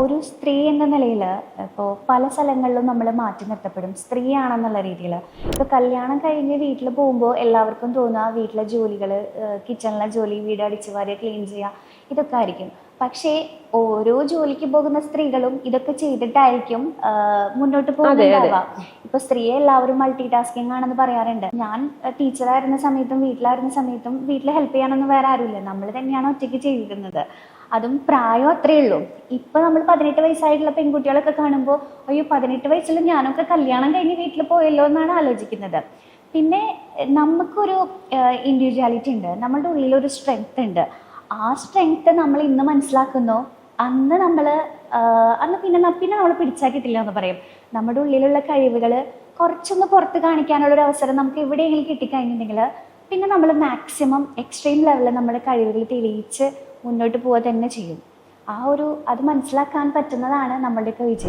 ഒരു സ്ത്രീ എന്ന നിലയിൽ ഇപ്പോൾ പല സ്ഥലങ്ങളിലും നമ്മൾ മാറ്റി നിർത്തപ്പെടും. സ്ത്രീയാണെന്നുള്ള രീതിയിൽ. ഇപ്പോൾ കല്യാണം കഴിഞ്ഞ് വീട്ടിൽ പോകുമ്പോൾ എല്ലാവർക്കും തോന്നുക വീട്ടിലെ ജോലികൾ കിച്ചണിലെ ജോലി വീട് അടിച്ചു വാരുക ക്ലീൻ ചെയ്യുക ഇതൊക്കെ ആയിരിക്കും. പക്ഷേ ഓരോ ജോലിക്ക് പോകുന്ന സ്ത്രീകളും ഇതൊക്കെ ചെയ്തിട്ടായിരിക്കും മുന്നോട്ട് പോകുന്നുണ്ടാവുക. ഇപ്പൊ സ്ത്രീയെ എല്ലാവരും മൾട്ടി ടാസ്കിങ് ആണെന്ന് പറയാറുണ്ട്. ഞാൻ ടീച്ചറായിരുന്ന സമയത്തും വീട്ടിലായിരുന്ന സമയത്തും വീട്ടിൽ ഹെൽപ്പ് ചെയ്യാനൊന്നും വേറെ ആരുമില്ല. നമ്മൾ തന്നെയാണ് ഒറ്റയ്ക്ക് ചെയ്തിരുന്നത്. അതും പ്രായം അത്രയേ ഉള്ളൂ. ഇപ്പൊ നമ്മൾ പതിനെട്ട് വയസ്സായിട്ടുള്ള പെൺകുട്ടികളൊക്കെ കാണുമ്പോൾ അയ്യോ പതിനെട്ട് വയസ്സിൽ ഞാനൊക്കെ കല്യാണം കഴിഞ്ഞ് വീട്ടിൽ പോയല്ലോ എന്നാണ് ആലോചിക്കുന്നത്. പിന്നെ നമുക്കൊരു ഇൻഡിവിജ്വാലിറ്റി ഉണ്ട്. നമ്മളുടെ ഉള്ളിലൊരു സ്ട്രെങ്ത് ഉണ്ട്. ആ സ്ട്രെങ്ത് നമ്മൾ ഇന്ന് മനസ്സിലാക്കുന്നു? അന്ന് നമ്മൾ അന്ന് പിന്നെ പിന്നെ നമ്മൾ പിടിച്ചാക്കിയിട്ടില്ല എന്ന് പറയും. നമ്മുടെ ഉള്ളിലുള്ള കഴിവുകൾ കുറച്ചൊന്ന് പുറത്ത് കാണിക്കാനുള്ള ഒരു അവസരം നമുക്ക് എവിടെയെങ്കിലും കിട്ടിക്കഴിഞ്ഞിട്ടുണ്ടെങ്കിൽ പിന്നെ നമ്മൾ മാക്സിമം എക്സ്ട്രീം ലെവലിൽ നമ്മുടെ കഴിവുകൾ തെളിയിച്ച് മുന്നോട്ട് പോവുക തന്നെ ചെയ്യും. ആ ഒരു അത് മനസ്സിലാക്കാൻ പറ്റുന്നതാണ് നമ്മളുടെയൊക്കെ വിജയം.